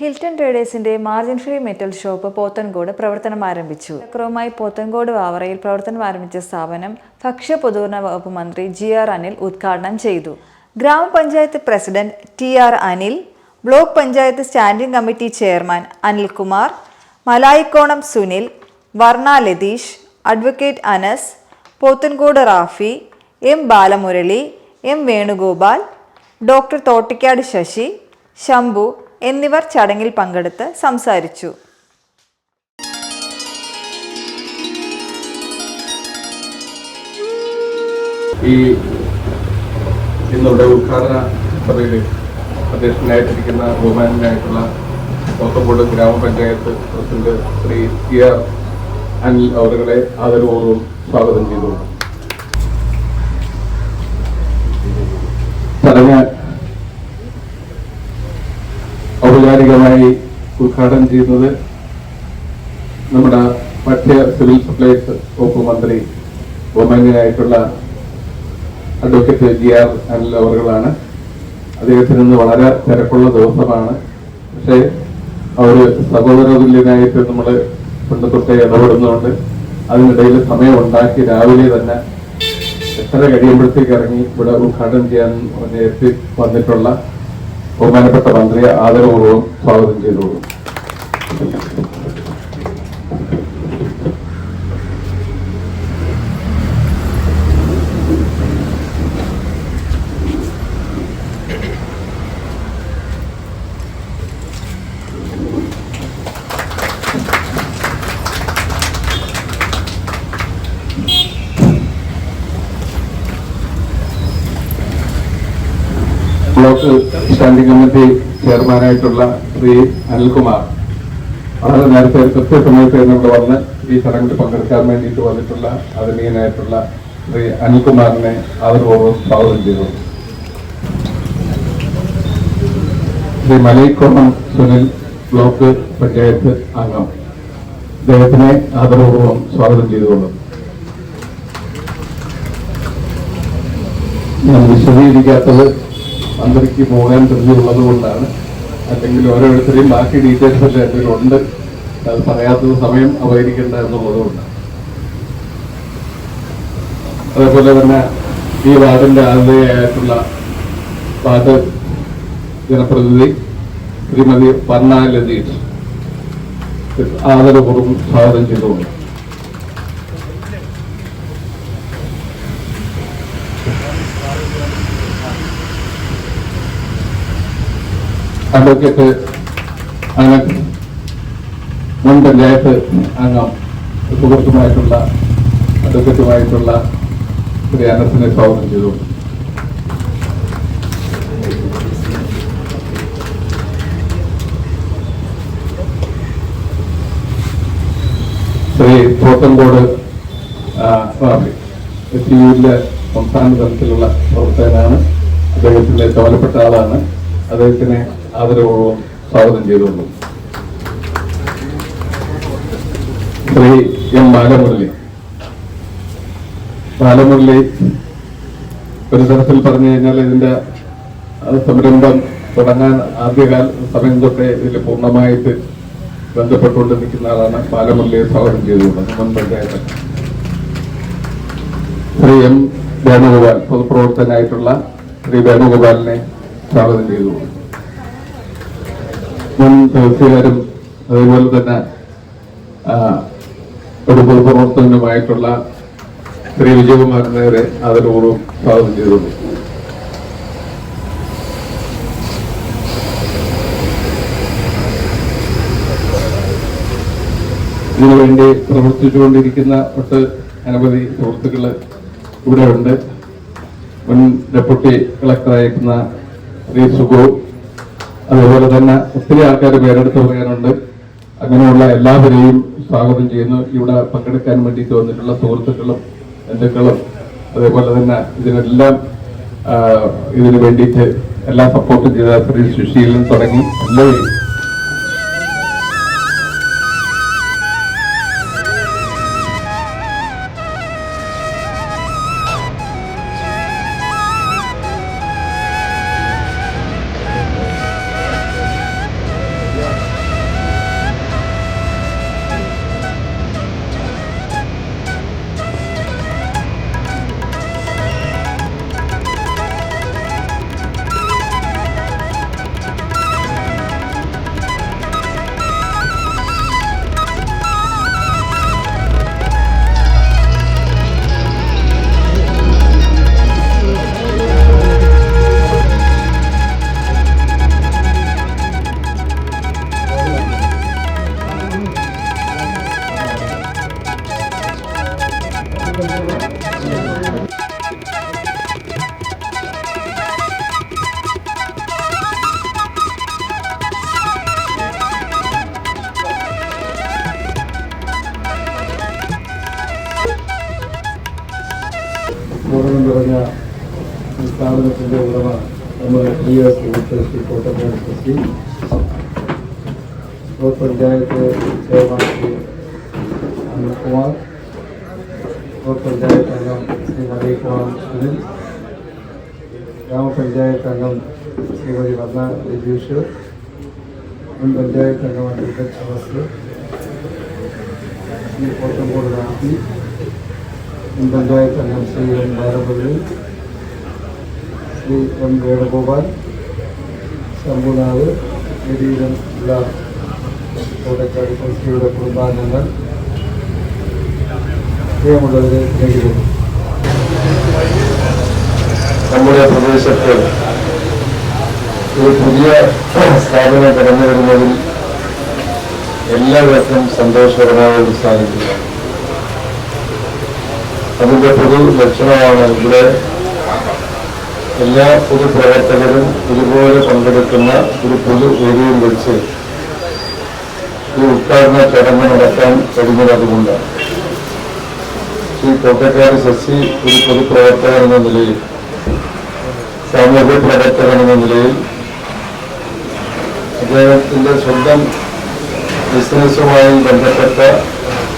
Hilton ട്രേഡേഴ്സിന്റെ margin free metal shop Pothencode പ്രവർത്തനം ആരംഭിച്ചു. ചക്രവുമായി പോത്തൻകോട് വാവറയിൽ പ്രവർത്തനം ആരംഭിച്ച സ്ഥാപനം ഭക്ഷ്യ പൊതുവിതരണ വകുപ്പ് മന്ത്രി ജി ആർ അനിൽ ഉദ്ഘാടനം ചെയ്തു. ഗ്രാമപഞ്ചായത്ത് president T R Anil block panchayat standing committee chairman Anilkumar Malayikkonam Sunil Varna Latheesh advocate Anas Pothencode Rafi M Balamurali M Venugopal doctor Thottikkad Sasi Sambhu എന്നിവർ ചടങ്ങിൽ പങ്കെടുത്ത് സംസാരിച്ചു. ഈ ഇന്നിവിടെ ഉദ്ഘാടന സഭയിൽ അധ്യക്ഷനായിട്ടിരിക്കുന്ന ബഹുമാനായിട്ടുള്ള തോത്തങ്കോട് ഗ്രാമപഞ്ചായത്ത് president Shri T R Anil അവരുടെ ആദരപൂർവം സ്വാഗതം ചെയ്തു ചടങ്ങ് ഔപചാരികമായി ഉദ്ഘാടനം ചെയ്യുന്നത് നമ്മുടെ ഭക്ഷ്യ സിവിൽ സപ്ലൈസ് വകുപ്പ് മന്ത്രി ബഹുമാന്യനായിട്ടുള്ള അഡ്വക്കേറ്റ് ജി ആർ അനിൽ അവറുകളാണ്. അദ്ദേഹത്തിന് ഇന്ന് വളരെ തിരക്കുള്ള ദിവസമാണ്. പക്ഷേ അവർ സഹോദരതുല്യനായിട്ട് നമ്മൾ പണ്ട് തൊട്ടേ ഇടപെടുന്നുണ്ട്. അതിനിടയിൽ സമയം ഉണ്ടാക്കി രാവിലെ തന്നെ എത്ര കഴിയുമ്പോഴത്തേക്ക് ഇറങ്ങി ഇവിടെ ഉദ്ഘാടനം ചെയ്യാൻ എത്തി വന്നിട്ടുള്ള ബഹുമാനപ്പെട്ട മന്ത്രിയെ ആദരപൂർവം സ്വാഗതം ചെയ്തോളൂ ബ്ലോക്ക് സ്റ്റാൻഡിംഗ് കമ്മിറ്റി ചെയർമാനായിട്ടുള്ള ശ്രീ അനിൽകുമാർ വളരെ നേരത്തെ കൃത്യസമയത്ത് ഇവിടെ വന്ന് ഈ ചടങ്ങിൽ പങ്കെടുക്കാൻ വേണ്ടിയിട്ട് വന്നിട്ടുള്ള ആദരണീയനായിട്ടുള്ള ശ്രീ അനിൽകുമാറിനെ ആദരപൂർവം സ്വാഗതം ചെയ്തു. ശ്രീ മലയിക്കോണം സുനിൽ ബ്ലോക്ക് പഞ്ചായത്ത് അംഗം. അദ്ദേഹത്തിനെ ആദരപൂർവം സ്വാഗതം ചെയ്തുകൊള്ളും ഞാൻ വിശദീകരിക്കാത്തത് മന്ത്രിക്ക് പോകാൻ ധൃതിയുള്ളത് കൊണ്ടാണ്. അല്ലെങ്കിൽ ഓരോരുത്തരെയും ബാക്കി ഡീറ്റെയിൽസ് എല്ലാം എന്റെ ഉണ്ട് അത് പറയാത്തത് സമയം അപകരിക്കേണ്ട എന്നുള്ളത് കൊണ്ടാണ്. അതേപോലെ തന്നെ ഈ വാർഡിന്റെ ആതിഥേയായിട്ടുള്ള വാർഡ് ജനപ്രതിനിധി ശ്രീമതി വർണ ലതീഷ് ആദരപൂർവം സ്വാഗതം ചെയ്തുകൊണ്ട് അഡ്വക്കേറ്റ് മുൻ പഞ്ചായത്ത് അംഗം സുഹൃത്തുമായിട്ടുള്ള അഡ്വക്കേറ്റുമായിട്ടുള്ള ശ്രീ അനസിനെ സ്വാഗതം ചെയ്തു. ശ്രീ തോട്ടംകോട് എസ് യുവിലെ സംസ്ഥാന തലത്തിലുള്ള പ്രവർത്തകനാണ്. അദ്ദേഹത്തിന്റെ ചുമതലപ്പെട്ട ആളാണ്. അദ്ദേഹത്തിനെ ആദരപൂർവം സ്വാഗതം ചെയ്തുകൊണ്ടു. ശ്രീ എം ബാലമുരളി. ബാലമുരളി ഒരു തരത്തിൽ പറഞ്ഞു കഴിഞ്ഞാൽ ഇതിന്റെ സംരംഭം തുടങ്ങാൻ ആദ്യകാല സമയം തൊട്ടേ ഇതിൽ പൂർണമായിട്ട് ബന്ധപ്പെട്ടുകൊണ്ട് നിൽക്കുന്ന ആളാണ് ബാലമുരളിയെ സ്വാഗതം പഞ്ചായത്ത്. ശ്രീ എം വേണുഗോപാൽ പൊതുപ്രവർത്തകനായിട്ടുള്ള ശ്രീ വേണുഗോപാലിനെ സ്വാഗതം ചെയ്തു മുൻ തഹസീൽദാരും അതേപോലെ തന്നെ ഒരു പൊതുപ്രവർത്തകനുമായിട്ടുള്ള ശ്രീ വിജയകുമാറിനെ വരെ ആദരപൂർവം സ്വാഗതം ചെയ്തു ഇതിനുവേണ്ടി പ്രവർത്തിച്ചുകൊണ്ടിരിക്കുന്ന ഒട്ട് അനവധി സുഹൃത്തുക്കൾ ഇവിടെ ഉണ്ട് മുൻ ഡെപ്യൂട്ടി കളക്ടറായിരിക്കുന്ന ശ്രീ സുഗു അതുപോലെ തന്നെ ഒത്തിരി ആൾക്കാർ പേരെടുത്ത് പറയാനുണ്ട്. അങ്ങനെയുള്ള എല്ലാവരെയും സ്വാഗതം ചെയ്യുന്നു. ഇവിടെ പങ്കെടുക്കാൻ വേണ്ടിയിട്ട് വന്നിട്ടുള്ള സുഹൃത്തുക്കളും ബന്ധുക്കളും അതേപോലെ തന്നെ ഇതിനെല്ലാം ഇതിനു വേണ്ടിയിട്ട് എല്ലാ സപ്പോർട്ടും ചെയ്ത ശ്രീ സുശീലൻ തുടങ്ങി. എല്ലാവരും പറഞ്ഞ ഈ സ്ഥാപനത്തിന്റെ ഉടമ നമ്മുടെ പ്രിയ സുഹൃത്ത് Shri Kottakkad Sasi block panchayat chairman Shri Anilkumar block panchayat അംഗം ശ്രീ നവീകുമാർ സുനിൽ ഗ്രാമപഞ്ചായത്ത് അംഗം ശ്രീമതി വർണ രജീഷ് മുൻ പഞ്ചായത്ത് അംഗം അഡ്വക്കേറ്റ് അവാസ് ശ്രീ കോട്ടങ്കോട് രാജി മുൻ പഞ്ചായത്ത് അംഗം ശ്രീ എം ബാലമുരളി ശ്രീ എം വേണുഗോപാൽ ശംഭുനാഥ് ശരീരം ഉള്ള കോട്ടക്കാട് സംസ്ഥയുടെ കുടുംബാംഗങ്ങൾ പ്രിയമുള്ളവരെ സ്നേഹിക്കുന്നു. നമ്മുടെ പ്രദേശത്ത് ഒരു പുതിയ സ്ഥാപനം കടന്നു വരുന്നതിൽ എല്ലാവർക്കും സന്തോഷകരമായ ഒരു സാഹചര്യമാണ്. അതിന്റെ പൊതു ലക്ഷണമാണ് ഇവിടെ എല്ലാ പൊതുപ്രവർത്തകരും ഒരുപോലെ പങ്കെടുക്കുന്ന ഒരു പൊതു വേദിയിൽ വെച്ച് ഈ ഉദ്ഘാടന ചടങ്ങ് നടത്താൻ കഴിഞ്ഞതുകൊണ്ട് ഈ കോട്ടക്കാട് ശശി ഒരു പൊതുപ്രവർത്തകൻ എന്ന നിലയിൽ സാമൂഹ്യ പ്രവർത്തകൻ എന്ന നിലയിൽ അദ്ദേഹത്തിന്റെ സ്വന്തം ബിസിനസ്സുമായി ബന്ധപ്പെട്ട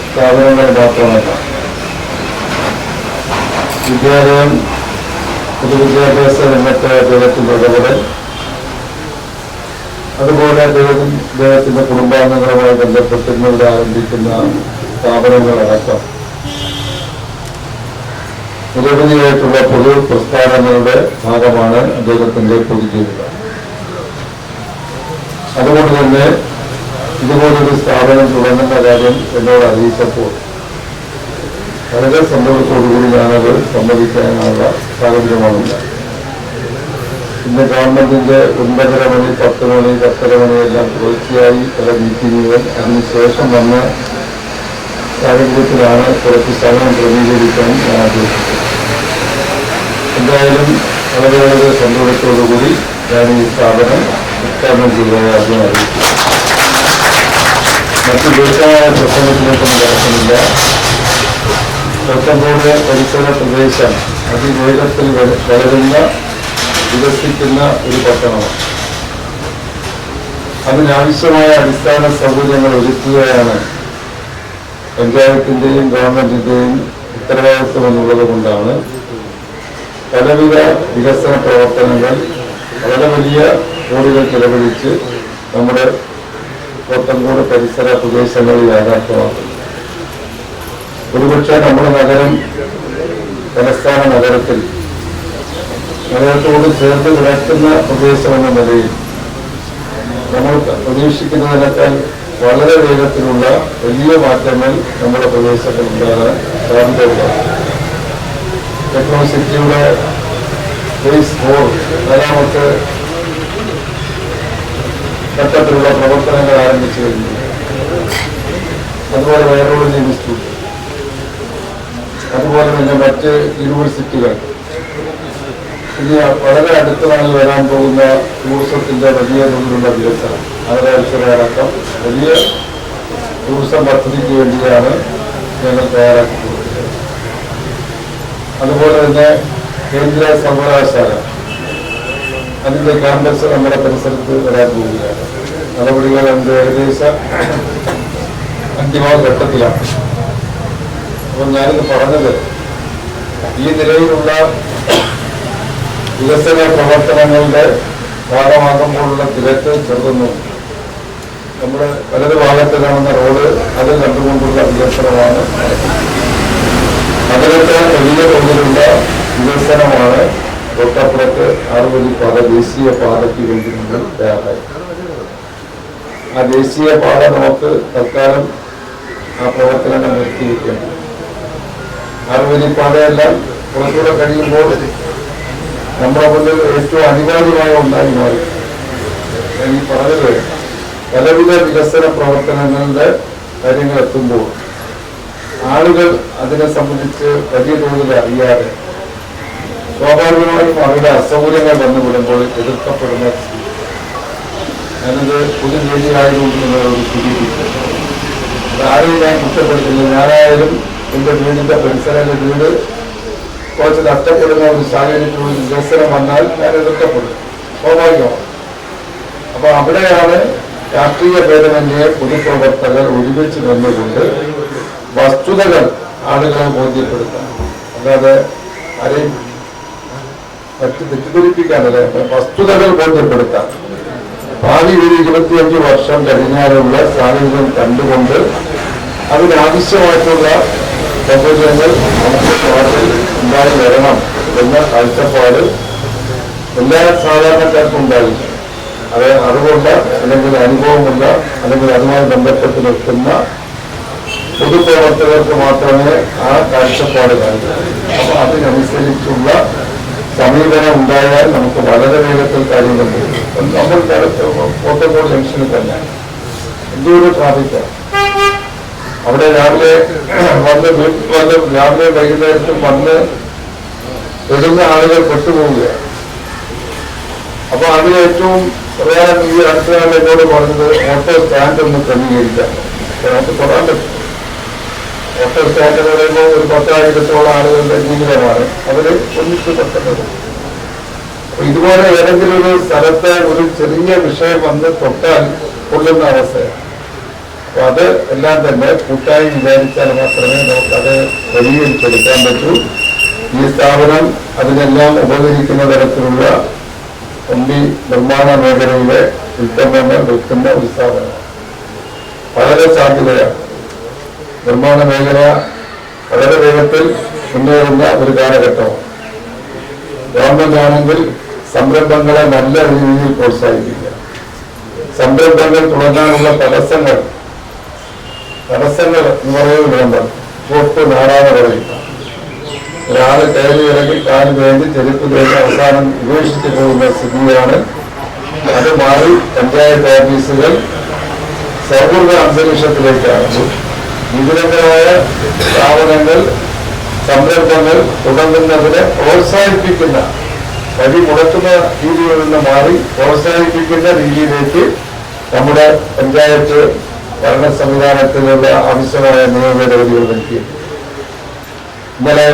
സ്ഥാപനങ്ങൾ മാത്രമല്ല വിദ്യാലയം പൊതുവിദ്യാഭ്യാസ രംഗത്തെ അദ്ദേഹത്തിന്റെ ഇടപെടൽ അതുപോലെ അദ്ദേഹം അദ്ദേഹത്തിന്റെ കുടുംബാംഗങ്ങളുമായി ബന്ധപ്പെട്ട് ഇന്നിവിടെ ആരംഭിക്കുന്ന സ്ഥാപനങ്ങളടക്കം. നിരവധിയായിട്ടുള്ള പൊതു പ്രസ്ഥാനങ്ങളുടെ ഭാഗമാണ് അദ്ദേഹത്തിന്റെ പൊതുജീവിതം അതുകൊണ്ട് തന്നെ ഇതുപോലൊരു സ്ഥാപനം തുടങ്ങുന്ന കാര്യം എന്നോട് അറിയിച്ചപ്പോൾ വളരെ സന്തോഷത്തോടുകൂടി ഞാനത് സമ്മതിക്കാനുള്ള സാഹചര്യമാണില്ല ഇന്ന് ഗവൺമെന്റിന്റെ ഒൻപതര മണി പത്ത് മണി പത്തര മണിയെല്ലാം തുടർച്ചയായി പല മീറ്റിങ്ങുകൾ അതിനുശേഷം വന്ന സാഹചര്യത്തിലാണ് കുറച്ച് സമയം ക്രമീകരിക്കാൻ ഞാൻ ആഗ്രഹിച്ചത് എന്തായാലും വളരെ വളരെ സന്തോഷത്തോടുകൂടി ഞാൻ ഈ സ്ഥാപനം ഉദ്ഘാടനം ചെയ്തതായി ആദ്യം മറ്റു ദീർഘമായ പ്രസംഗത്തിലേക്കൊന്നും കിടക്കുന്നില്ല കൊത്തങ്കോട് പരിസര പ്രദേശം. അതിവേഗത്തിൽ വളരുന്ന വികസിക്കുന്ന ഒരു പട്ടണമാണ്. അതിനാവശ്യമായ അടിസ്ഥാന സൗകര്യങ്ങൾ ഒരുക്കുകയാണ് പഞ്ചായത്തിന്റെയും ഗവൺമെന്റിന്റെയും ഉത്തരവാദിത്വം എന്നുള്ളത് കൊണ്ടാണ്. പലവിധ വികസന പ്രവർത്തനങ്ങൾ വളരെ വലിയ കോടികൾ ചെലവഴിച്ച് നമ്മുടെ കോട്ടംകോട് പരിസര പ്രദേശങ്ങളിൽ യാഥാർത്ഥ്യമാക്കുന്നു ഒരുപക്ഷെ നമ്മുടെ നഗരം തലസ്ഥാന നഗരത്തിൽ നഗരത്തോട് ചേർത്ത് കിടക്കുന്ന പ്രദേശം എന്ന നിലയിൽ നമ്മൾ പ്രതീക്ഷിക്കുന്നതിനേക്കാൾ വളരെ വേഗത്തിലുള്ള വലിയ മാറ്റങ്ങൾ നമ്മുടെ പ്രദേശത്തിൽ ഉണ്ടാകാൻ സാധ്യതയുള്ളതാണ് ടെക്നോ സിറ്റിയുടെ ഫേസ് ഫോർ നാലാമത്തെ ഘട്ടത്തിലുള്ള പ്രവർത്തനങ്ങൾ ആരംഭിച്ചു കഴിഞ്ഞു. അതുപോലെ വയറോളജി ഇൻസ്റ്റിറ്റ്യൂട്ട് അതുപോലെ തന്നെ മറ്റ് യൂണിവേഴ്സിറ്റികൾ ഇനി വളരെ അടുത്ത നാളിൽ വരാൻ പോകുന്ന ടൂറിസത്തിന്റെ വലിയ തോതിലുള്ള വികസനം. അടക്കം വലിയ ടൂറിസം പദ്ധതിക്ക് വേണ്ടിയാണ് ഞങ്ങൾ തയ്യാറാക്കിയിട്ടുള്ളത്. അതുപോലെ തന്നെ കേന്ദ്ര സർവകലാശാല അതിന്റെ ക്യാമ്പസ് നമ്മുടെ പരിസരത്ത് വരാൻ പോവുകയാണ്. നടപടികൾ അതിന്റെ ഏകദേശം അന്തിമ ഘട്ടത്തിലാണ്. അപ്പോൾ ഞാനിത് പറഞ്ഞത് ഈ നിലയിലുള്ള വികസന പ്രവർത്തനങ്ങളുടെ ഭാഗമാകുമ്പോഴുള്ള തിരക്ക് ചെറുതുന്നു നമ്മുടെ വലത് ഭാഗത്ത് കാണുന്ന റോഡ് അത് കണ്ടുകൊണ്ടുള്ള വികസനമാണ്. അതിലത്തെ വലിയ തോതിലുള്ള വികസനമാണ് തൊട്ടപ്പുറത്ത് ആറുവരി പാത ദേശീയ പാതയ്ക്ക് വേണ്ടി നമ്മൾ തയ്യാറായി. ആ ദേശീയ പാത നമുക്ക് തൽക്കാലം ആ പ്രവർത്തനങ്ങൾ ആറുവരി പാതയെല്ലാം കുറച്ചുകൂടെ കഴിയുമ്പോൾ നമ്മുടെ മുന്നിൽ ഏറ്റവും അനിവാര്യമായ ഒന്നായി മാറി. ഞാൻ ഈ പറഞ്ഞത് പലവിധ വികസന പ്രവർത്തനങ്ങളുടെ കാര്യങ്ങൾ എത്തുമ്പോൾ ആളുകൾ അതിനെ സംബന്ധിച്ച് വലിയ തോതിൽ അറിയാതെ സ്വാഭാവികമായും അവരുടെ അസൗകര്യങ്ങൾ വന്നുവിടുമ്പോൾ എതിർക്കപ്പെടുന്ന. ഞാനത് പൊതു വേദിയായതുകൊണ്ട് ഒരു സ്ഥിതി ആരെയും ഞാൻ കുറ്റപ്പെടുത്തില്ല ഞാനായാലും എന്റെ വീടിന്റെ പരിസരങ്ങൾ വീട്. കുറച്ച് നഷ്ടപ്പെടുന്ന ഒരു സാഹചര്യത്തിലുള്ള വികസനം വന്നാൽ ഞാൻ എതിർക്കപ്പെടും. സ്വാഭാവികമാണ് അപ്പൊ അവിടെയാണ് രാഷ്ട്രീയ ഭേദമന്യേ പൊതുപ്രവർത്തകർ ഒരുമിച്ച് നിന്നുകൊണ്ട് വസ്തുതകൾ ആളുകളെ ബോധ്യപ്പെടുത്താം അല്ലാതെ ആരെയും മറ്റ് തെറ്റിദ്ധരിപ്പിക്കാനല്ല വസ്തുതകൾ ബോധ്യപ്പെടുത്താം ഭാവി ഒരു ഇരുപത്തിയഞ്ച് വർഷം കഴിഞ്ഞാലുള്ള സാഹചര്യം കണ്ടുകൊണ്ട് അതിനാവശ്യമായിട്ടുള്ള സൗകര്യങ്ങൾ നമുക്ക് നാട്ടിൽ ഉണ്ടായി വരണം എന്ന കാഴ്ചപ്പാട് എല്ലാ സാധാരണക്കാർക്കും ഉണ്ടായി. അത് അറിവുണ്ട് അല്ലെങ്കിൽ അനുഭവമുള്ള അല്ലെങ്കിൽ അതുമായി ബന്ധപ്പെട്ട് നിൽക്കുന്ന പൊതുപ്രവർത്തകർക്ക് മാത്രമേ ആ കാഴ്ചപ്പാട് കാണിക്കൂ അപ്പൊ അതിനനുസരിച്ചുള്ള സമീപനം ഉണ്ടായാൽ നമുക്ക് വളരെ വേഗത്തിൽ കാര്യങ്ങൾ നമ്മൾ കോട്ടക്കോട് ജംഗ്ഷനിൽ തന്നെ. എന്തോരു ട്രാഫിക്കാണ് അവിടെ രാവിലെ വന്ന് വീട്ടിൽ വന്ന് രാവിലെ വൈകുന്നേരത്തും വന്ന് വരുന്ന ആളുകൾ പെട്ടുപോവുകയാണ്. അപ്പൊ അതിൽ ഏറ്റവും പ്രധാനം ഈ അടുത്ത നാൾ എന്നോട് പറഞ്ഞത് ഓട്ടോ സ്റ്റാൻഡ് ഒന്ന് ക്രമീകരിക്കാം നമുക്ക് തൊടാൻ പറ്റും ഓട്ടോ സ്റ്റാൻഡ് എന്ന് പറയുമ്പോൾ ഒരു പത്തായിരത്തോളം ആളുകളുടെ ജീവിതമാണ്. അവർ ഒന്നിച്ച് പെട്ടെന്ന് അപ്പൊ ഇതുപോലെ ഏതെങ്കിലും ഒരു സ്ഥലത്തെ ഒരു ചെറിയ വിഷയം വന്ന് തൊട്ടാൽ കൊള്ളുന്ന അവസ്ഥയാണ്. അപ്പൊ അത് എല്ലാം തന്നെ കൂട്ടായി വിചാരിച്ചാൽ മാത്രമേ നമുക്കത് പരിഹരിച്ചെടുക്കാൻ പറ്റൂ. ഈ സ്ഥാപനം അതിനെല്ലാം ഉപകരിക്കുന്ന തരത്തിലുള്ള കമ്പി നിർമ്മാണ മേഖലയിലെ ഉൽപ്പന്നങ്ങൾ വിൽക്കുന്ന ഒരു സ്ഥാപനമാണ് വളരെ സാധ്യതയാണ്. നിർമ്മാണ മേഖല വളരെ വേഗത്തിൽ മുന്നേറുന്ന ഒരു കാലഘട്ടമാണ്. ഗവൺമെന്റ് ആണെങ്കിൽ സംരംഭങ്ങളെ നല്ല രീതിയിൽ പ്രോത്സാഹിപ്പിക്കുക. സംരംഭങ്ങൾ തുടങ്ങാനുള്ള തടസ്സങ്ങൾ തടസ്സങ്ങൾ എന്ന് പറയുന്നത് വേണ്ട. തൊട്ട് നാടാതെ പറയും ഒരാൾ കയറി ഇറങ്ങി കാൽ വേണ്ടി ചെരുപ്പ് തേടി അവസാനം ഉപേക്ഷിച്ചു പോകുന്ന സ്ഥിതിയാണ്. അത് മാറി പഞ്ചായത്ത് ഓഫീസുകൾ സൗഹൃദ അന്തരീക്ഷത്തിലേക്കാണ്. വിവിധങ്ങളായ സ്ഥാപനങ്ങൾ സംരംഭങ്ങൾ തുടങ്ങുന്നതിനെ പ്രോത്സാഹിപ്പിക്കുന്ന വഴി മുടക്കുന്ന രീതികളിൽ നിന്ന് മാറി പ്രോത്സാഹിപ്പിക്കുന്ന രീതിയിലേക്ക് നമ്മുടെ പഞ്ചായത്ത് ഭരണ സംവിധാനത്തിലുള്ള ആവശ്യമായ നിയമഭേദഗതികൾ വരുത്തിയിട്ടുണ്ട് ഇന്നലെ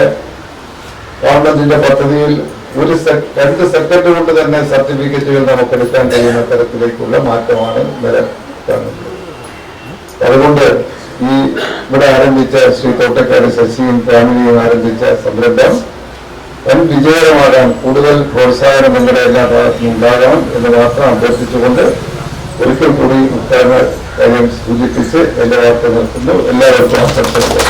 ഗവൺമെന്റിന്റെ പദ്ധതിയിൽ ഒരു രണ്ട് സെക്കൻഡ് കൊണ്ട് തന്നെ സർട്ടിഫിക്കറ്റുകൾ നമുക്ക് എടുക്കാൻ കഴിയുന്ന തരത്തിലേക്കുള്ള മാറ്റമാണ് ഇന്നലെ അതുകൊണ്ട് ഈ ഇവിടെ ആരംഭിച്ച ശ്രീ തോട്ടക്കാട് ശശിയും ഫാമിലിയും ആരംഭിച്ച സംരംഭം വൻ വിജയകരമാകാൻ കൂടുതൽ പ്രോത്സാഹനം നിങ്ങളുടെ എല്ലാ ഭാഗത്തും ഉണ്ടാകണം എന്ന് മാത്രം അഭ്യർത്ഥിച്ചുകൊണ്ട് ഒരിക്കൽ കൂടി ഉദ്ഘാടന കാര്യം സൂചിപ്പിച്ച് എന്റെ വാർത്ത നിർത്തുന്നു എല്ലാവർക്കും ആശംസകൾ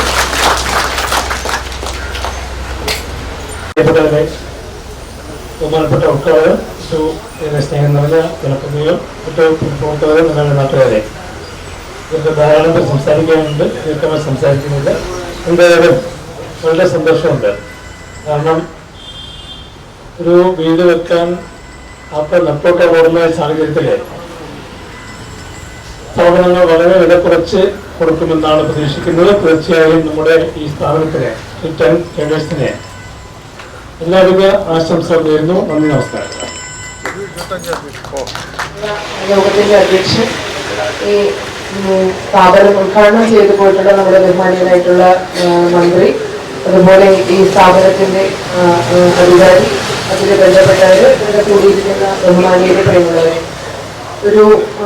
ബഹുമാനപ്പെട്ട ടു എന്നെ സ്നേഹം നിറഞ്ഞ ജനപ്രതിനിധികൾ ഏറ്റവും പ്രവർത്തകരെ നിങ്ങളുടെ നാട്ടുകാരെ ഇതിന്റെ ധാരാളം പേർ സംസാരിക്കാനുണ്ട് ദീർഘമായി സംസാരിക്കുന്നില്ല എന്തായാലും വളരെ സന്തോഷമുണ്ട് കാരണം ഒരു വീട് വെക്കാൻ അപ്പോൾ നെപ്പോട്ട് ഓടുന്ന സാഹചര്യത്തിൽ സ്ഥാപനങ്ങൾ വളരെ വില കുറച്ച് കൊടുക്കുമെന്നാണ് പ്രതീക്ഷിക്കുന്നത്. തീർച്ചയായും നമ്മുടെ ഈ സ്ഥാപനത്തിന് ഈ എല്ലാവിധ ആശംസകൾ നേരുന്നു. നന്ദി നമസ്കാരം. അധ്യക്ഷൻ ഈ സ്ഥാപനം ഉദ്ഘാടനം ചെയ്തു പോയിട്ടുള്ള നമ്മുടെ ബഹുമാനീയനായിട്ടുള്ള മന്ത്രി അതുപോലെ ഈ സ്ഥാപനത്തിന്റെ അധികാരി അതിന് ബന്ധപ്പെട്ടവര് ഇവിടെ കൂടിയിരിക്കുന്ന ബഹുമാനീയരെ പ്രിയമുള്ളവരെ. ഒരു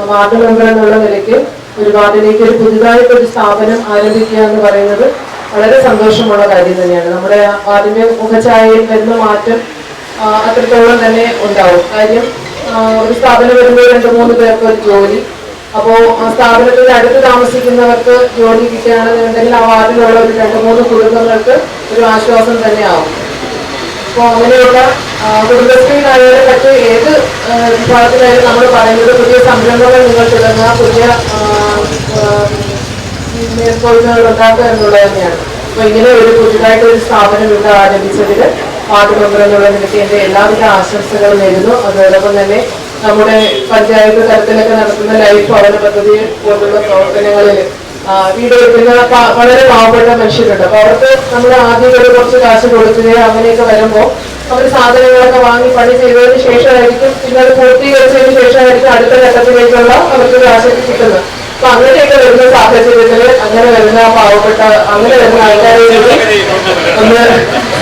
വാർഡ് മെമ്പർ എന്നുള്ള നിലയ്ക്ക് ഒരു വാർഡിലേക്ക് ഒരു പുതുതായിട്ട് ഒരു സ്ഥാപനം ആരംഭിക്കുക എന്ന് പറയുന്നത് വളരെ സന്തോഷമുള്ള കാര്യം തന്നെയാണ്. നമ്മുടെ വാർഡിന്റെ മുഖഛായയിൽ വരുന്ന മാറ്റം അത്രത്തോളം തന്നെ ഉണ്ടാവും. കാര്യം ഒരു സ്ഥാപനം വരുമ്പോൾ രണ്ട് മൂന്ന് പേർക്ക് ഒരു ജോലി. അപ്പോൾ ആ സ്ഥാപനത്തിൽ അടുത്ത് താമസിക്കുന്നവർക്ക് ജോലി കിട്ടുകയാണെന്നുണ്ടെങ്കിൽ ആ വാർഡിലുള്ള ഒരു രണ്ട് മൂന്ന് കുടുംബങ്ങൾക്ക് ഒരു ആശ്വാസം തന്നെ ആവും അപ്പോൾ അങ്ങനെയുള്ള കുടുംബശ്രീയിലായാലും മറ്റ് ഏത് വിഭാഗത്തിലായാലും നമ്മൾ പറയുന്നത് പുതിയ സംരംഭങ്ങൾ നിങ്ങൾ തുടങ്ങുക പുതിയ മേൽക്കോയ്മകൾ ഉണ്ടാക്കുക എന്നുള്ളത് തന്നെയാണ്. അപ്പൊ ഇങ്ങനെ ഒരു പുതിയതായിട്ട് ഒരു സ്ഥാപനം ഇവിടെ ആരംഭിച്ചതിൽ വാർഡ് മെമ്പർ എന്നുള്ള നിലയ്ക്ക് എല്ലാവിധ ആശംസകളും നേരുന്നു. അതോടൊപ്പം തന്നെ നമ്മുടെ പഞ്ചായത്ത് തലത്തിലൊക്കെ നടത്തുന്ന ലൈഫ് ഭവന പദ്ധതി പോലുള്ള പ്രവർത്തനങ്ങളിൽ ആ, വീട് വെക്കുന്ന പ- വളരെ പാവപ്പെട്ട മനുഷ്യരുണ്ട്. അപ്പൊ അവർക്ക് നമ്മൾ ആദ്യം ഒരു കുറച്ച് കാശ് കൊടുക്കുകയോ അങ്ങനെയൊക്കെ വരുമ്പോൾ അവർ സാധനങ്ങളൊക്കെ വാങ്ങി പണി ചെയ്തതിന് ശേഷമായിരിക്കും പിന്നെ അത് പൂർത്തീകരിച്ചതിന് ശേഷമായിരിക്കും അടുത്ത ഘട്ടത്തിലേക്കുള്ള അവർക്ക് കാശൊക്കെ കിട്ടുന്നത്. അപ്പൊ അങ്ങനെയൊക്കെ വരുന്ന സാഹചര്യത്തിൽ അങ്ങനെ വരുന്ന പാവപ്പെട്ട അങ്ങനെ വരുന്ന ആൾക്കാരെ കൂടി ഒന്ന്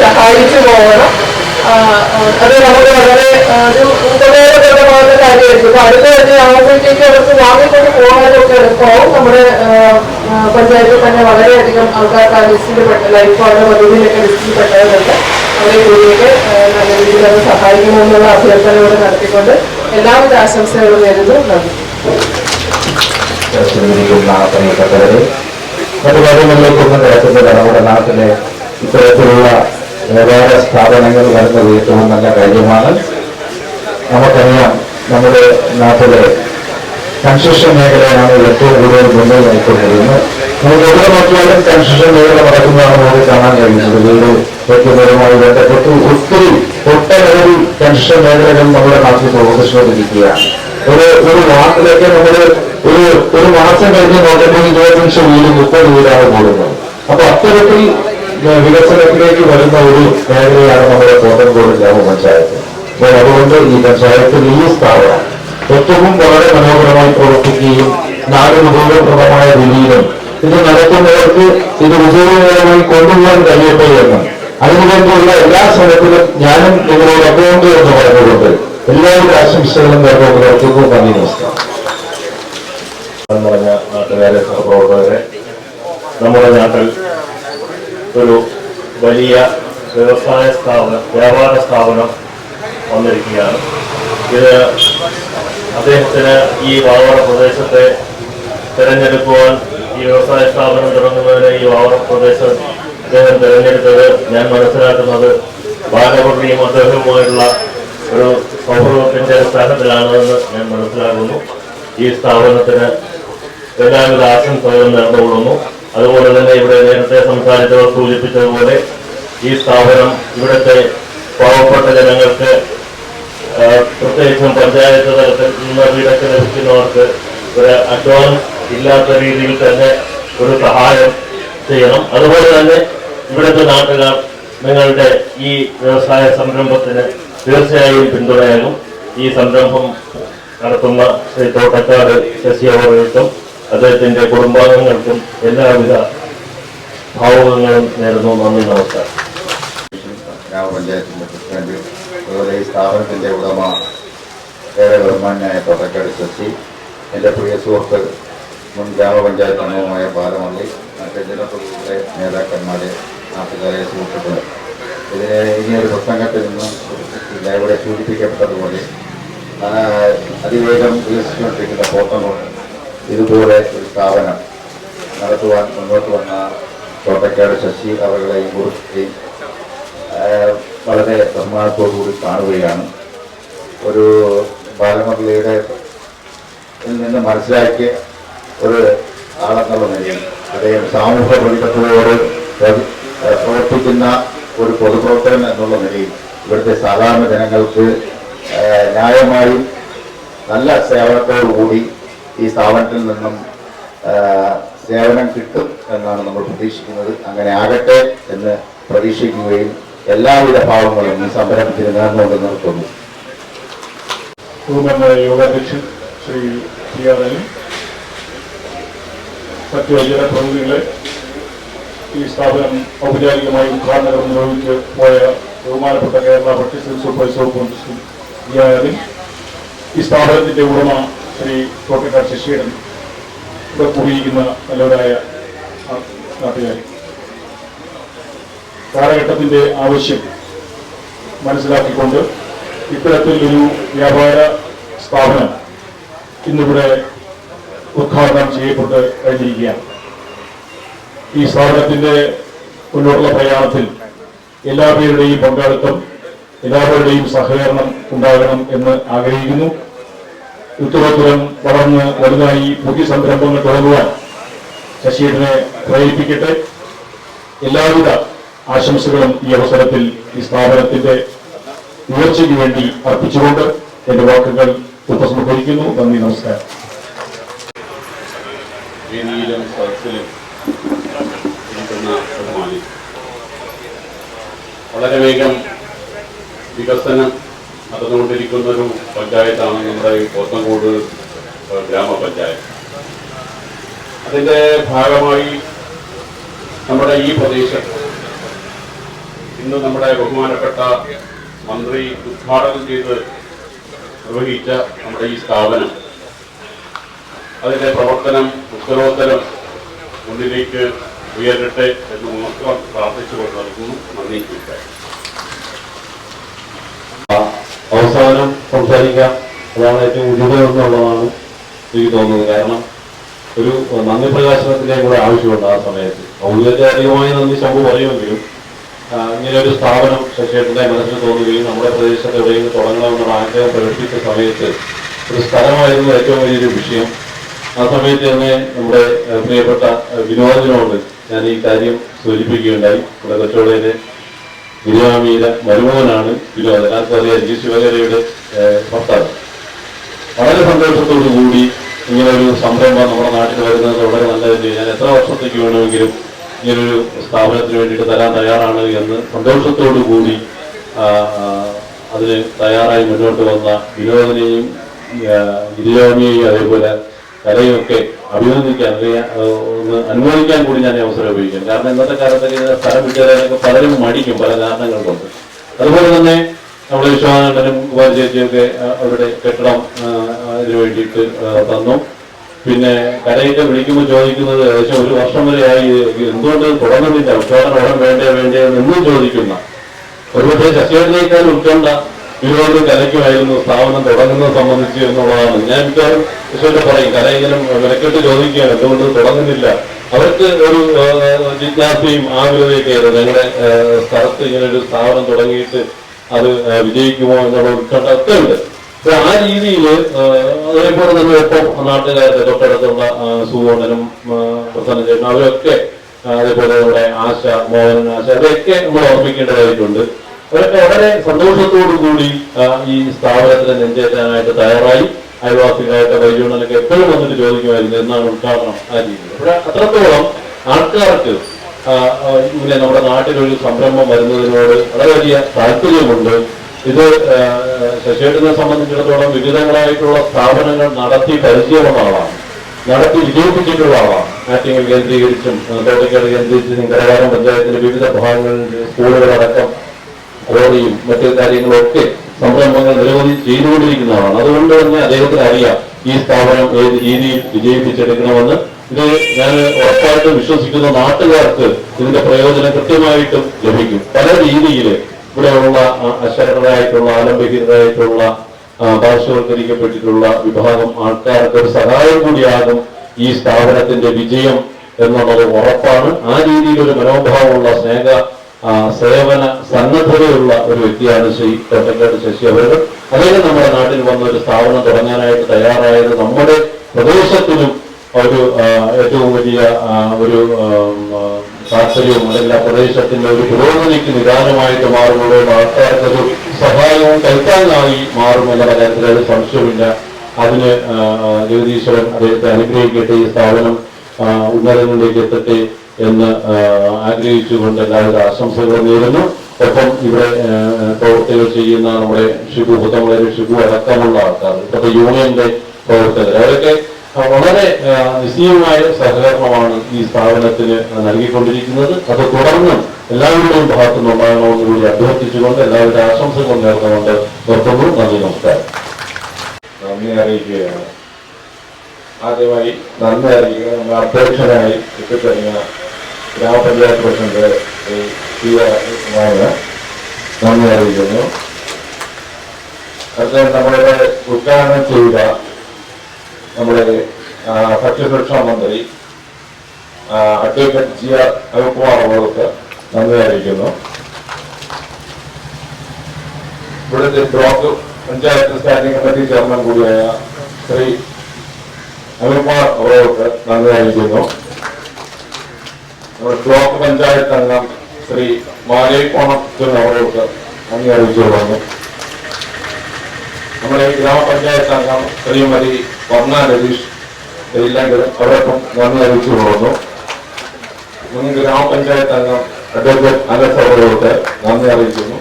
സഹായിച്ചു പോകണം. അത് നമുക്ക് വളരെ ഒരു ഉപകാരപ്രദമാകുന്ന കാര്യമായിരിക്കും. അപ്പൊ അടുത്ത തന്നെ ആകുമ്പോഴത്തേക്ക് അവർക്ക് വാങ്ങിക്കൊണ്ട് പോകാനൊക്കെ എളുപ്പമാവും. നമ്മുടെ പഞ്ചായത്തിൽ തന്നെ വളരെയധികം ആൾക്കാർക്ക് ആ ലിസ്റ്റിൽ പെട്ട അവരുടെ പദ്ധതിയിലൊക്കെ ലിസ്റ്റിൽ പെട്ടവരുണ്ട്. അവരെ കൂടിയൊക്കെ നല്ല രീതിയിൽ അത് സഹായിക്കണമെന്നുള്ള അഭ്യർത്ഥനയോട് നടത്തിക്കൊണ്ട് എല്ലാവിധ ആശംസകളും നേരുന്നു. നന്ദി. ശ്രമിക്കുന്ന പ്രിയപ്പെട്ടവരെ മറ്റു കാര്യങ്ങളിലേക്കൊന്നും കിടക്കുന്ന നമ്മുടെ നാട്ടിലെ ഇത്തരത്തിലുള്ള വ്യാപാര സ്ഥാപനങ്ങൾ വരുന്നത് ഏറ്റവും നല്ല കാര്യമാണ്. നമുക്കറിയാം നമ്മുടെ നാട്ടിലെ കൺസ്ട്രക്ഷൻ മേഖലയാണ് ഏറ്റവും കൂടുതൽ മുന്നിൽ നമുക്ക് എവിടെ നോക്കിയാലും കൺസ്ട്രക്ഷൻ മേഖല നടക്കുന്നതാണ് നമുക്ക് കാണാൻ കഴിയുന്നത്. വീട് വെക്കുന്നതുമായി ബന്ധപ്പെട്ട് ഒത്തിരി ഒട്ടനവധി കൺസ്ട്രക്ഷൻ മേഖലകൾ നമ്മുടെ നാട്ടിൽ പ്രവർത്തിച്ചുകൊണ്ടിരിക്കുകയാണ്. ഒരു ഒരു വാർഡിലൊക്കെ നമ്മൾ ഒരു ഒരു മാസം കഴിഞ്ഞ് നോക്കുമ്പോൾ ഇരുപത്തഞ്ച് വീട് മുപ്പത് വീടാണ് കൂടുന്നത്. അപ്പൊ അത്തരത്തിൽ വികസനത്തിലേക്ക് വരുന്ന ഒരു മേഖലയാണ് നമ്മുടെ കോട്ടൻകോട് ഗ്രാമപഞ്ചായത്ത്. അപ്പോൾ അതുകൊണ്ട് ഈ പഞ്ചായത്തിൽ ഈ സ്ഥാപനം ഏറ്റവും വളരെ മനോഹരമായി പ്രവർത്തിക്കുകയും നാടിന് ഉപയോഗപ്രദമായ രീതിയിലും ഇത് നടത്തുന്നവർക്ക് ഇത് ഉപയോഗകരമായി കൊണ്ടുപോകാൻ കഴിയട്ടെ എന്ന് അതിനുവേണ്ടിയുള്ള എല്ലാ ശ്രമത്തിലും ഞാനും നിങ്ങളോട് ഉണ്ട് എന്ന് പറഞ്ഞുകൊണ്ട് എല്ലാവരുടെ ആശംസകളും നേർന്നുകൊണ്ട് നിർത്തുന്നു. നന്ദി നമസ്കാരം. പറഞ്ഞ നാട്ടുകാരെ സഹപ്രവർത്തകരെ നമ്മുടെ നാട്ടിൽ ഒരു വലിയ വ്യവസായ സ്ഥാപനം വ്യാപാര സ്ഥാപനം വന്നിരിക്കുകയാണ്. ഇത് അദ്ദേഹത്തിന് ഈ വാവറ പ്രദേശത്തെ തിരഞ്ഞെടുക്കുവാൻ ഈ വ്യവസായ സ്ഥാപനം തുടങ്ങുന്നതിന് ഈ വാവർ പ്രദേശം അദ്ദേഹം തിരഞ്ഞെടുത്തത് ഞാൻ മനസ്സിലാക്കുന്നത് ബാലമുരളിയും അദ്ദേഹവുമായിട്ടുള്ള ഒരു സൗഹൃദത്തിന്റെ അടിസ്ഥാനത്തിലാണെന്ന് ഞാൻ മനസ്സിലാക്കുന്നു. ഈ സ്ഥാപനത്തിന് എല്ലാവിധ ആശംസകളും നേർന്നുകൊള്ളുന്നു. അതുപോലെ തന്നെ ഇവിടെ നേരത്തെ സംസാരിച്ചവർ സൂചിപ്പിച്ചതുപോലെ ഈ സ്ഥാപനം ഇവിടുത്തെ പാവപ്പെട്ട ജനങ്ങൾക്ക് പ്രത്യേകിച്ചും പഞ്ചായത്ത് തലത്തിൽ നിന്ന് വീടൊക്കെ ലഭിക്കുന്നവർക്ക് ഒരു അഡ്വാൻസ് ഇല്ലാത്ത രീതിയിൽ തന്നെ ഒരു സഹായം ചെയ്യണം. അതുപോലെ തന്നെ ഇവിടുത്തെ നാട്ടുകാർ നിങ്ങളുടെ ഈ വ്യവസായ സംരംഭത്തിന് തീർച്ചയായും പിന്തുണയാകും. ഈ സംരംഭം നടത്തുന്ന ശ്രീ തോട്ടക്കാട് ശശി അവർക്കും അദ്ദേഹത്തിന്റെ കുടുംബാംഗങ്ങൾക്കും എല്ലാവിധ ഭാവുകങ്ങളും നേരുന്നു. നന്ദി നമസ്കാരം. അതുപോലെ ഈ സ്ഥാപനത്തിന്റെ ഉടമ ഏറെ ബഹുമാനായ തോട്ടക്കാട് ശശി എന്റെ പ്രിയ സുഹൃത്ത് മുൻ ഗ്രാമപഞ്ചായത്ത് അംഗവുമായ ബാലമള്ളി മറ്റ് ജനപ്രതിനിധികളെ നേതാക്കന്മാരെ നാട്ടുകാരെ സുഹൃത്തുക്കൾ ഇതിനെ ഇനി ഒരു പ്രസംഗത്തിൽ നിന്ന് ഇവിടെ സൂചിപ്പിക്കപ്പെട്ടതുപോലെ അതിവേഗം വികസിച്ചുകൊണ്ടിരിക്കുന്ന പോത്തനോട് ഇതുപോലെ ഒരു സ്ഥാപനം നടത്തുവാൻ മുന്നോട്ട് വന്ന തോട്ടക്കാട് ശശി അവരുടെയും കുറിച്ചും ആഹ് വളരെ ബഹുമാനത്തോടുകൂടി കാണുകയാണ്. ഒരു ബാലമുരളിയുടെ യിൽ നിന്ന് മനസ്സിലാക്കിയ ഒരു ആളെന്നുള്ള നിലയിൽ അദ്ദേഹം സാമൂഹ്യ പ്രതിബദ്ധതയോട് പ്രവർത്തിക്കുന്ന ഒരു പൊതുപ്രവർത്തകൻ എന്നുള്ള നിലയിൽ ഇവിടുത്തെ സാധാരണ ജനങ്ങൾക്ക് ന്യായമായും നല്ല സേവനത്തോടുകൂടി ഈ സ്ഥാപനത്തിൽ നിന്നും സേവനം കിട്ടും എന്നാണ് നമ്മൾ പ്രതീക്ഷിക്കുന്നത്. അങ്ങനെ ആകട്ടെ എന്ന് പ്രതീക്ഷിക്കുകയും എല്ലാവിധ ഭാവങ്ങളും ഈ സംരംഭത്തിന് നേർന്നുകൊണ്ട് നിർത്തുന്നു. യോഗാധ്യക്ഷൻ ശ്രീ അലി മറ്റു ജനപ്രതിനിധികളെ ഈ സ്ഥാപനം ഔപചാരികമായി ഉദ്ഘാടനം നിർവഹിച്ച് പോയ ബഹുമാനപ്പെട്ട കേരള ബ്രിട്ടീഷ് സൂപ്പർവൈസർ കോൺഗ്രസും ഈ സ്ഥാപനത്തിന്റെ ഉടമ ശ്രീ തോട്ടക്കാർ ശശിയുടെ ഇവിടെ കൂടിയിരിക്കുന്ന നല്ലവരായ നാട്ടുകാരി. കാലഘട്ടത്തിന്റെ ആവശ്യം മനസ്സിലാക്കിക്കൊണ്ട് ഇത്തരത്തിൽ ഒരു വ്യാപാര സ്ഥാപനം ഇന്നിവിടെ ഉദ്ഘാടനം ചെയ്യപ്പെട്ട് കഴിഞ്ഞിരിക്കുകയാണ്. ഈ സ്ഥാപനത്തിന്റെ മുന്നോട്ടുള്ള പ്രയാണത്തിൽ എല്ലാവരുടെയും പങ്കാളിത്തം എല്ലാവരുടെയും സഹകരണം ഉണ്ടാകണം എന്ന് ആഗ്രഹിക്കുന്നു. ഉത്തരോത്തരം വളർന്ന് വലുതായി പുതിയ സംരംഭങ്ങൾ തുടങ്ങുവാൻ ശശീന്ദ്രനെ പ്രേരിപ്പിക്കട്ടെ. എല്ലാവിധ ആശംസകളും ഈ അവസരത്തിൽ ഈ സ്ഥാപനത്തിന്റെ ഉയർച്ചയ്ക്ക് വേണ്ടി അർപ്പിച്ചുകൊണ്ട് എന്റെ വാക്കുകൾ ഉപസംഹരിക്കുന്നു. നന്ദി നമസ്കാരം. വേദിയിലും സദസ്സിലും ഇരിക്കുന്ന ബഹുമാനി വളരെ വേഗം വികസനം നടന്നുകൊണ്ടിരിക്കുന്ന ഒരു പഞ്ചായത്താണ് നമ്മുടെ പോത്തങ്കോട് ഗ്രാമപഞ്ചായത്ത്. അതിന്റെ ഭാഗമായി നമ്മുടെ ഈ പ്രദേശത്ത് ഇന്ന് നമ്മുടെ ബഹുമാനപ്പെട്ട മന്ത്രി ഉദ്ഘാടനം ചെയ്ത് നിർവഹിച്ച നമ്മുടെ ഈ സ്ഥാപനം അതിന്റെ പ്രവർത്തനം ഉത്തരോത്തരം മുന്നിലേക്ക് ഉയരട്ടെ എന്ന് മാത്രം പ്രാർത്ഥിച്ചുകൊണ്ട് നൽകുന്നു നന്ദി. അവസാനം സംസാരിക്കാം. അതാണ് ഏറ്റവും ഉചിതം എന്നുള്ളതാണ് എനിക്ക് തോന്നുന്നത്. കാരണം ഒരു നന്ദി പ്രകാശനത്തിന്റെ കൂടെ ആവശ്യമുണ്ട് ആ സമയത്ത്. ഔദ്യോഗികമായി നന്ദി ശമ്പു പറയുമെങ്കിലും ഇങ്ങനെ ഒരു സ്ഥാപനം ശശിയേട്ടന്റെ മനസ്സിൽ തോന്നുകയും നമ്മുടെ പ്രദേശത്ത് എവിടെയെങ്കിലും തുടങ്ങണമെന്നുള്ള ആഗ്രഹം പ്രകടിപ്പിച്ച സമയത്ത് ഒരു സ്ഥലമായിരുന്നു ഏറ്റവും വലിയൊരു വിഷയം. ആ സമയത്ത് തന്നെ നമ്മുടെ പ്രിയപ്പെട്ട വിനോദനോട് ഞാൻ ഈ കാര്യം സൂചിപ്പിക്കുകയുണ്ടായി. ഇവിടെ കൊച്ചോളയിലെ ഗുരുവാമിയിലെ മരുമോനാണ് വിനോദൻ. അതുപോലെ അറിയാം ജി ശിവകരയുടെ ഭർത്താവ്. വളരെ സന്തോഷത്തോടു കൂടി ഇങ്ങനൊരു സംരംഭം നമ്മുടെ നാട്ടിൽ വരുന്നത് വളരെ നല്ലതല്ലേ? ഞാൻ എത്ര വർഷത്തേക്ക് വേണമെങ്കിലും ഇങ്ങനൊരു സ്ഥാപനത്തിന് വേണ്ടിയിട്ട് തരാൻ തയ്യാറാണ് എന്ന് സന്തോഷത്തോടു കൂടി അതിന് തയ്യാറായി മുന്നോട്ട് വന്ന വിനോദനെയും ഗുരുവാമിയെയും അതേപോലെ കലയൊക്കെ അഭിനന്ദിക്കാൻ ഒന്ന് അനുമോദിക്കാൻ കൂടി ഞാൻ അവസരം ഉപയോഗിക്കാം. കാരണം ഇന്നത്തെ കാലത്തൊക്കെ സ്ഥലം വിട്ടുതരാനൊക്കെ പലരും മടിക്കും പല കാരണങ്ങൾ കൊണ്ട് അതുപോലെ തന്നെ നമ്മുടെ കുമാര ചേച്ചിയൊക്കെ അവരുടെ കെട്ടിടം അതിനു വേണ്ടിയിട്ട് തന്നു. പിന്നെ കരയൊക്കെ വിളിക്കുമ്പോൾ ചോദിക്കുന്നത് ഏകദേശം ഒരു വർഷം വരെ ആയി. ഇത് എന്തുകൊണ്ട് തുടങ്ങുന്നില്ല? ഉദ്ഘാടനം ഉടൻ വേണ്ടേ വേണ്ടേ എന്നും ചോദിക്കുന്ന. ഒരുപക്ഷെ ശശികരനേക്കാൾ ഉൾക്കൊണ്ട വിനോദ കലയ്ക്കുമായിരുന്നു സ്ഥാപനം തുടങ്ങുന്നത് സംബന്ധിച്ച് എന്നുള്ളതാണ്. ഞാൻ മിക്കവാറും കൃഷിയുടെ പറയും. കലയെങ്കിലും വിലക്കെട്ട് ചോദിക്കുകയാണ്. എന്തുകൊണ്ട് തുടങ്ങുന്നില്ല? അവർക്ക് ഒരു ജിജ്ഞാസയും ആഗ്രഹമൊക്കെ ആയിരുന്നു. ഞങ്ങളുടെ സ്ഥലത്ത് ഇങ്ങനെ ഒരു സ്ഥാപനം തുടങ്ങിയിട്ട് അത് വിജയിക്കുമോ എന്നുള്ള ഉത്കണ്ഠ ഒക്കെ ഉണ്ട്. അപ്പൊ ആ രീതിയിൽ അതേപോലെ തന്നെ ഒപ്പം നാട്ടുകാരുടെ തൊട്ടടുത്തുള്ള സുഗോണനും പ്രസന്ന ചേട്ടൻ അവരൊക്കെ അതേപോലെ നമ്മുടെ ആശ മോഹനൻ ആശ അവരെയൊക്കെ നമ്മൾ ഓർമ്മിക്കേണ്ടതായിട്ടുണ്ട് അവരൊക്കെ വളരെ സന്തോഷത്തോടു കൂടി ഈ സ്ഥാപനത്തിന് നെഞ്ചേറ്റാനായിട്ട് തയ്യാറായി. അയൽവാസികളായിട്ട് വൈദ്യുണനൊക്കെ എപ്പോഴും വന്നിട്ട് ചോദിക്കുമായിരുന്നു എന്നാണ് ഉദ്ഘാടനം ആ രീതിയിൽ. ഇവിടെ അത്രത്തോളം ആൾക്കാർക്ക് ഇങ്ങനെ നമ്മുടെ നാട്ടിലൊരു സംരംഭം വരുന്നതിനോട് വളരെ വലിയ താല്പര്യമുണ്ട്. ഇത് ശശിയേട്ടനെ സംബന്ധിച്ചിടത്തോളം വിവിധങ്ങളായിട്ടുള്ള സ്ഥാപനങ്ങൾ നടത്തി പരിചയമുള്ള ആളാണ്. നടത്തി വിജയിപ്പിച്ചിട്ടുള്ള ആളാണ്. ആറ്റിങ്ങൾ കേന്ദ്രീകരിച്ചും തോട്ടക്കാട് കേന്ദ്രീകരിച്ചും കരകാരം പഞ്ചായത്തിന്റെ വിവിധ ഭാഗങ്ങളിൽ സ്കൂളുകളടക്കം റോഡിയും മറ്റു കാര്യങ്ങളൊക്കെ സംരംഭങ്ങൾ നിരവധി ചെയ്തുകൊണ്ടിരിക്കുന്ന ആളാണ്. അതുകൊണ്ട് തന്നെ അദ്ദേഹത്തിന് അറിയാം ഈ സ്ഥാപനം ഏത് രീതിയിൽ വിജയിപ്പിച്ചെടുക്കണമെന്ന്. ഇത് ഞാൻ ഉറപ്പായിട്ടും വിശ്വസിക്കുന്ന. നാട്ടുകാർക്ക് ഇതിന്റെ പ്രയോജനം കൃത്യമായിട്ടും ലഭിക്കും. പല രീതിയിൽ ഇവിടെയുള്ള അശരണരായിട്ടുള്ള ആലംബഹിതരായിട്ടുള്ള പാർശ്വവൽക്കരിക്കപ്പെട്ടിട്ടുള്ള വിഭാഗം ആൾക്കാർക്ക് ഒരു സഹായം കൂടിയാകും ഈ സ്ഥാപനത്തിന്റെ വിജയം എന്നുള്ളത് ഉറപ്പാണ്. ആ രീതിയിൽ ഒരു മനോഭാവമുള്ള സ്നേഹ സേവന സന്നദ്ധതയുള്ള ഒരു വ്യക്തിയാണ് ശ്രീ തോട്ടക്കാട് ശശി അവർ അദ്ദേഹം നമ്മുടെ നാട്ടിൽ വന്ന ഒരു സ്ഥാപനം തുടങ്ങാനായിട്ട് തയ്യാറായത് നമ്മുടെ പ്രദേശത്തിനും ഒരു ഏറ്റവും വലിയ ഒരു താല്പര്യവും അല്ലെങ്കിൽ ആ പ്രദേശത്തിന്റെ ഒരു പുരോഗതിക്ക് നിദാനമായിട്ട് മാറുമ്പോൾ ആൾക്കാർക്ക് ഒരു സഹായവും കൈത്താങ്ങായി മാറും എന്നുള്ള കാര്യത്തിൽ ഒരു സംശയമില്ല അതിന് ആ, അദ്ദേഹത്തെ അനുഗ്രഹിക്കട്ടെ ഈ സ്ഥാപനം ഉന്നതങ്ങളിലേക്ക് എത്തട്ടെ. എന്ന് ആഗ്രഹിച്ചുകൊണ്ട് എല്ലാവരും ആശംസകൾ നേരുന്നു. ഒപ്പം ഇവിടെ പ്രവർത്തികൾ ചെയ്യുന്ന നമ്മുടെ ഷിബു പുത്തമ്പളരി ഷിബു അടക്കമുള്ള ആൾക്കാർ ഇപ്പോഴത്തെ യൂണിയന്റെ പ്രവർത്തകർ അവരൊക്കെ വളരെ നിശ്ചയമായ സഹകരണമാണ് ഈ സ്ഥാപനത്തിന് നൽകിക്കൊണ്ടിരിക്കുന്നത്. അത് തുടർന്നും എല്ലാവരുടെയും ഭാഗത്തു നിന്നുണ്ടാകണമെന്ന് കൂടി അഭ്യർത്ഥിച്ചുകൊണ്ട് എല്ലാവരുടെ ആശംസകൾ നേർന്നുകൊണ്ട് നിർത്തുന്നു. നന്ദി നമസ്കാരം. നന്ദി അറിയിക്കുകയാണ്. ആദ്യമായി നന്ദി അറിയിക്കുക. നമ്മുടെ അധ്യക്ഷനായി എത്തിക്കഴിഞ്ഞ ഗ്രാമപഞ്ചായത്ത് പ്രസിഡന്റ് നന്ദി അറിയിക്കുന്നു. അദ്ദേഹം നമ്മളുടെ ഉദ്ഘാടനം ചെയ്ത നമ്മുടെ ഭക്ഷ്യസുരക്ഷാ മന്ത്രി അഡ്വക്കേറ്റ് ജി ആർ അനിൽകുമാർ അവർക്ക് നന്ദി അറിയിക്കുന്നു. ഇവിടുത്തെ block panchayat standing committee chairman കൂടിയായ ശ്രീ അനിൽകുമാർ അവരോട് നന്ദി അറിയിക്കുന്നു ബ്ലോക്ക് പഞ്ചായത്ത് അംഗം ശ്രീ മാലേക്കോണത്തിന് അവരോട് നന്ദി അറിയിച്ചുകൊള്ളുന്നു നമ്മുടെ ഗ്രാമപഞ്ചായത്ത് അംഗം ശ്രീമതി വർണ രതീഷ് ഇല്ലെങ്കിൽ അവർക്കും നന്ദി അറിയിച്ചുകൊള്ളുന്നു മുൻ ഗ്രാമപഞ്ചായത്ത് അംഗം അഡ്വക്കേറ്റ് അനസ് അവരോട് നന്ദി അറിയിക്കുന്നു.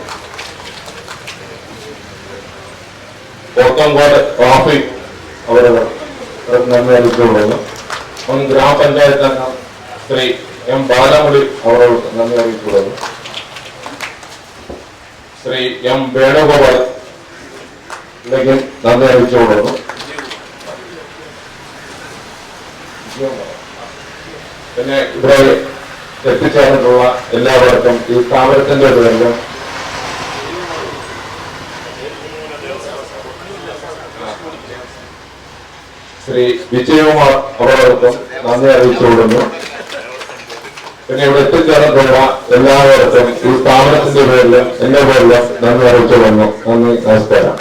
പോത്തങ്കോട് ട്രാഫിക് അവരുടെ നന്ദി മുൻ ഗ്രാമപഞ്ചായത്ത് അംഗം ശ്രീ എം ബാലമുടി അവരോട് നന്ദി അറിയിച്ചുകൊള്ളുന്നു ശ്രീ എം വേണുഗോപാൽ നന്ദി അറിയിച്ചുകൊള്ളുന്നു പിന്നെ ഇവിടെ എത്തിച്ചേർന്നിട്ടുള്ള എല്ലാവർക്കും ഈ സ്ഥാപനത്തിന്റെ പേരിലും ശ്രീ വിജയകുമാർ അവരോടൊപ്പം നന്ദി അറിയിച്ചുകൊടുന്നു പിന്നെ ഇവിടെ എത്തിച്ചേർന്നിട്ടുള്ള എല്ലാവർക്കും ഈ സ്ഥാപനത്തിന്റെ പേരിലും എന്റെ പേരിലും നന്ദി അറിയിച്ചുകൊടുന്നു നന്ദി നമസ്കാരം.